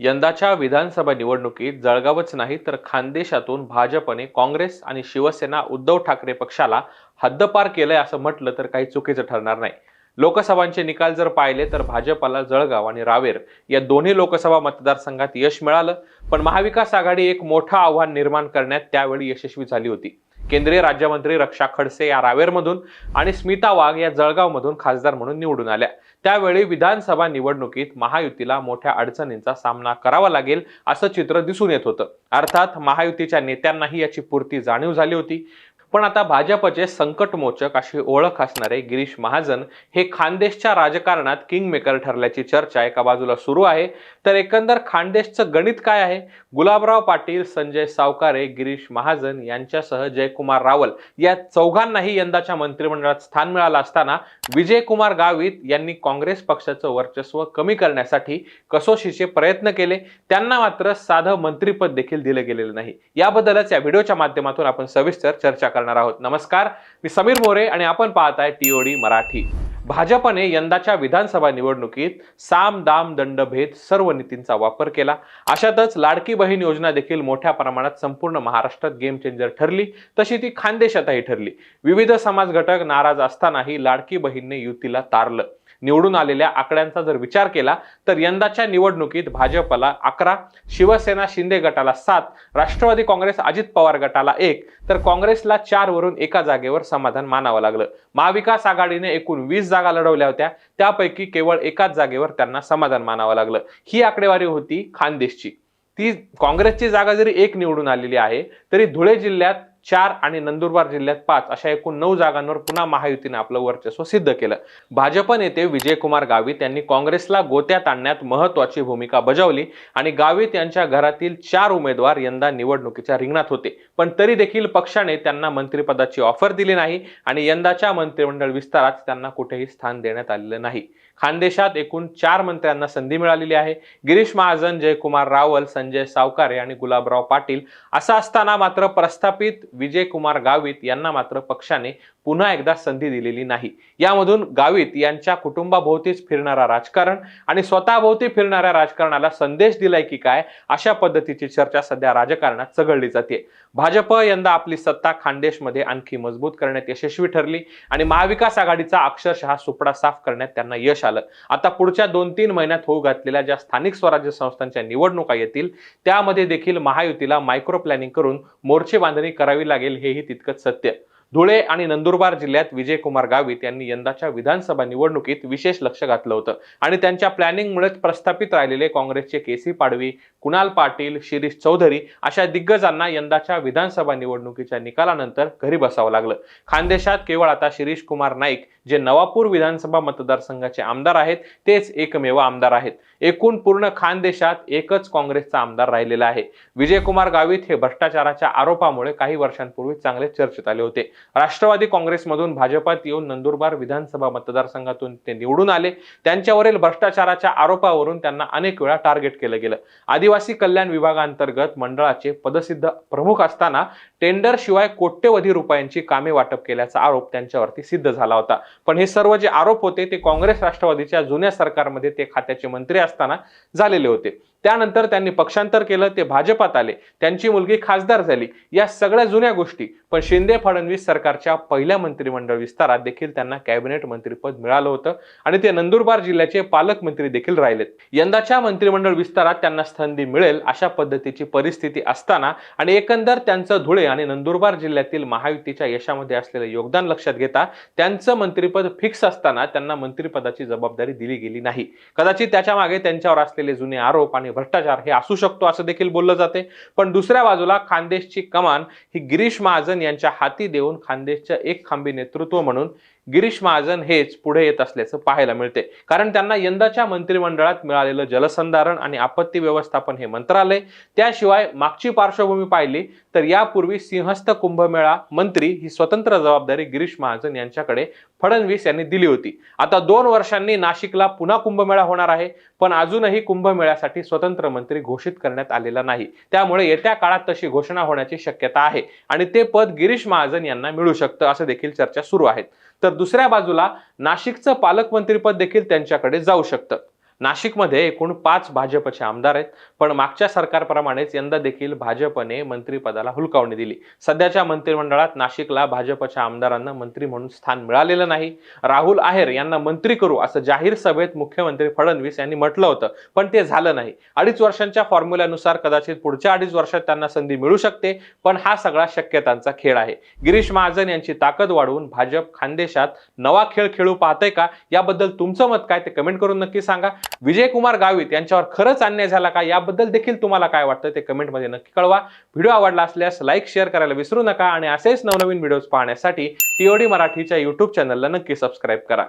यंदाच्या विधानसभा निवडणुकीत जळगावच नाही तर खानदेशातून भाजपने काँग्रेस आणि शिवसेना उद्धव ठाकरे पक्षाला हद्दपार केलंय असं म्हटलं तर काही चुकीचं ठरणार नाही. लोकसभांचे निकाल जर पाहिले तर भाजपाला जळगाव आणि रावेर या दोन्ही लोकसभा मतदारसंघात यश मिळालं पण महाविकास आघाडी एक मोठं आव्हान निर्माण करण्यात त्यावेळी यशस्वी झाली होती. केंद्रीय राज्यमंत्री रक्षा खडसे या रावेरमधून आणि स्मिता वाघ या जळगावमधून खासदार म्हणून निवडून आल्या. त्यावेळी विधानसभा निवडणुकीत महायुतीला मोठ्या अडचणींचा सामना करावा लागेल असं चित्र दिसून येत होतं. अर्थात महायुतीच्या नेत्यांनाही याची पूर्ती जाणीव झाली होती. पण आता भाजपचे संकटमोचक अशी ओळख असणारे गिरीश महाजन हे खानदेशच्या राजकारणात किंगमेकर ठरल्याची चर्चा एका बाजूला सुरू आहे. तर एकंदर खानदेशचं गणित काय आहे? गुलाबराव पाटील संजय सावकारे गिरीश महाजन यांच्यासह जयकुमार रावल या चौघांनाही यंदाच्या मंत्रिमंडळात स्थान मिळालं असताना विजयकुमार गावित यांनी काँग्रेस पक्षाचं वर्चस्व कमी करण्यासाठी कसोशीचे प्रयत्न केले. त्यांना मात्र साधं मंत्रिपद देखील दिलं गेलेलं नाही. याबद्दलच या व्हिडिओच्या माध्यमातून आपण सविस्तर चर्चा करणार आहोत. नमस्कार मी समीर मोरे आणि आपण पाहत आहे टीओडी मराठी. भाजपने यंदाच्या विधानसभा निवडणुकीत साम दाम दंड भेद सर्व नीतींचा वापर केला. अशातच लाडकी बहीण योजना देखील मोठ्या प्रमाणात संपूर्ण महाराष्ट्रात गेम चेंजर ठरली. तशी ती खानदेशातही ठरली. विविध समाज घटक नाराज असतानाही लाडकी बहीणने युतीला तारलं. निवडून आलेल्या आकड्यांचा जर विचार केला तर यंदाच्या निवडणुकीत भाजपला अकरा शिवसेना शिंदे गटाला सात राष्ट्रवादी काँग्रेस अजित पवार गटाला एक तर काँग्रेसला चार वरून एका जागेवर समाधान मानावं लागलं. महाविकास आघाडीने एकूण वीस जागा लढवल्या होत्या त्यापैकी केवळ एकाच जागेवर त्यांना समाधान मानावं लागलं. ही आकडेवारी होती खानदेशची. ती काँग्रेसची जागा जरी एक निवडून आलेली आहे तरी धुळे जिल्ह्यात चार आणि नंदुरबार जिल्ह्यात पाच अशा एकूण नऊ जागांवर पुन्हा महायुतीने आपलं वर्चस्व सिद्ध केलं. भाजप नेते विजयकुमार गावित यांनी काँग्रेसला गोत्यात आणण्यात महत्वाची भूमिका बजावली आणि गावित यांच्या घरातील चार उमेदवार यंदा निवडणुकीच्या रिंगणात होते. पण तरी देखील पक्षाने त्यांना मंत्रिपदाची ऑफर दिली नाही आणि यंदाच्या मंत्रिमंडळ विस्तारात त्यांना कुठेही स्थान देण्यात आलेलं नाही. खानदेशात एकूण चार मंत्र्यांना संधी मिळालेली आहे. गिरीश महाजन जयकुमार रावल संजय सावकारे आणि गुलाबराव पाटील असं असताना मात्र प्रस्थापित विजयकुमार गावित यांना मात्र पक्षाने पुन्हा एकदा संधी दिलेली नाही. यामधून गावित यांच्या कुटुंबाभोवतीच फिरणारा राजकारण आणि स्वतःभोवती फिरणाऱ्या राजकारणाला संदेश दिलाय की काय अशा पद्धतीची चर्चा सध्या राजकारणात चघळली जाते. भाजप यंदा आपली सत्ता खानदेशमध्ये आणखी मजबूत करण्यात यशस्वी ठरली आणि महाविकास आघाडीचा अक्षरशः सुपडा साफ करण्यात त्यांना यश आलं. आता पुढच्या दोन तीन महिन्यात होऊ घातलेल्या ज्या स्थानिक स्वराज्य संस्थांच्या निवडणुका येतील त्यामध्ये देखील महायुतीला मायक्रो प्लॅनिंग करून मोर्चे बांधणी करावी लागेल हेही तितकंच सत्य. धुळे आणि नंदुरबार जिल्ह्यात विजयकुमार गावित यांनी यंदाच्या विधानसभा निवडणुकीत विशेष लक्ष घातलं होतं. आणि त्यांच्या प्लॅनिंगमुळेच प्रस्थापित राहिलेले काँग्रेसचे केसी पाडवी कुणाल पाटील शिरीष चौधरी अशा दिग्गजांना यंदाच्या विधानसभा निवडणुकीच्या निकालानंतर घरी बसावं लागलं. खानदेशात केवळ आता शिरीष कुमार नाईक जे नवापूर विधानसभा मतदारसंघाचे आमदार आहेत तेच एकमेव आमदार आहेत. एकूण पूर्ण खानदेशात एकच काँग्रेसचा आमदार राहिलेला आहे. विजयकुमार गावित हे भ्रष्टाचाराच्या आरोपामुळे काही वर्षांपूर्वी चांगले चर्चेत आले होते. राष्ट्रवादी काँग्रेसमधून भाजपात येऊन नंदुरबार विधानसभा मतदारसंघातून ते निवडून आले. त्यांच्यावरील भ्रष्टाचाराच्या आरोपावरून त्यांना अनेक वेळा टार्गेट केलं गेलं. आदिवासी कल्याण विभागांतर्गत मंडळाचे पदसिद्ध प्रमुख असताना टेंडर शिवाय कोट्यवधी रुपयांची कामे वाटप केल्याचा आरोप त्यांच्यावरती सिद्ध झाला होता. पण हे सर्व जे आरोप होते ते काँग्रेस राष्ट्रवादीच्या जुन्या सरकारमध्ये ते खात्याचे मंत्री असताना झालेले होते. त्यानंतर त्यांनी पक्षांतर केलं ते भाजपात आले. त्यांची मुलगी खासदार झाली. या सगळ्या जुन्या गोष्टी. पण शिंदे फडणवीस सरकारच्या पहिल्या मंत्रिमंडळ विस्तारात देखील त्यांना कॅबिनेट मंत्रीपद मिळालं होतं आणि ते नंदुरबार जिल्ह्याचे पालकमंत्री देखील राहिलेत. यंदाच्या मंत्रिमंडळ विस्तारात त्यांना संधी मिळेल अशा पद्धतीची परिस्थिती असताना आणि एकंदर त्यांचं धुळे आणि नंदुरबार जिल्ह्यातील महायुतीच्या यशामध्ये असलेलं योगदान लक्षात घेता त्यांचं मंत्रिपद फिक्स असताना त्यांना मंत्रिपदाची जबाबदारी दिली गेली नाही. कदाचित त्याच्यामागे त्यांच्यावर असलेले जुने आरोप आणि भ्रष्टाचार हे असू शकतो असं देखील बोललं जाते. पण दुसऱ्या बाजूला खानदेशची कमान ही गिरीश महाजन यांच्या हाती देऊन खानदेशच्या एक खांबी नेतृत्व म्हणून गिरीश महाजन हेच पुढे येत असल्याचं पाहायला मिळते. कारण त्यांना यंदाच्या मंत्रिमंडळात मिळालेलं जलसंधारण आणि आपत्ती व्यवस्थापन हे मंत्रालय त्याशिवाय मागची पार्श्वभूमी पाहिली तर यापूर्वी सिंहस्थ कुंभमेळा मंत्री ही स्वतंत्र जबाबदारी गिरीश महाजन यांच्याकडे फडणवीस यांनी दिली होती. आता दोन वर्षांनी नाशिकला पुन्हा कुंभमेळा होणार आहे पण अजूनही कुंभमेळ्यासाठी स्वतंत्र मंत्री घोषित करण्यात आलेला नाही. त्यामुळे येत्या काळात तशी घोषणा होण्याची शक्यता आहे आणि ते पद गिरीश महाजन यांना मिळू शकतं असं देखील चर्चा सुरू आहेत. तर दुसऱ्या बाजूला नाशिकचं पालकमंत्रीपद देखील त्यांच्याकडे जाऊ शकतं. नाशिकमध्ये एकूण पाच भाजपचे आमदार आहेत पण मागच्या सरकारप्रमाणेच यंदा देखील भाजपने मंत्रिपदाला हुलकावणी दिली. सध्याच्या मंत्रिमंडळात नाशिकला भाजपच्या आमदारांना मंत्री म्हणून स्थान मिळालेलं नाही. राहुल आहेर यांना मंत्री करू असं जाहीर सभेत मुख्यमंत्री फडणवीस यांनी म्हटलं होतं पण ते झालं नाही. अडीच वर्षांच्या फॉर्म्युल्यानुसार कदाचित पुढच्या अडीच वर्षात त्यांना संधी मिळू शकते पण हा सगळा शक्यतांचा खेळ आहे. गिरीश महाजन यांची ताकद वाढवून भाजप खानदेशात नवा खेळ खेळू पाहते का? याबद्दल तुमचं मत काय ते कमेंट करून नक्की सांगा. विजयकुमार गावित यांच्यावर खरंच अन्याय झाला का? याबद्दल देखील तुम्हाला काय वाटतं ते कमेंटमध्ये नक्की कळवा. व्हिडिओ आवडला असल्यास लाईक शेअर करायला विसरू नका आणि असेच नवनवीन व्हिडिओज पाहण्यासाठी टीओडी मराठीच्या युट्यूब चॅनलला नक्की सबस्क्राईब करा.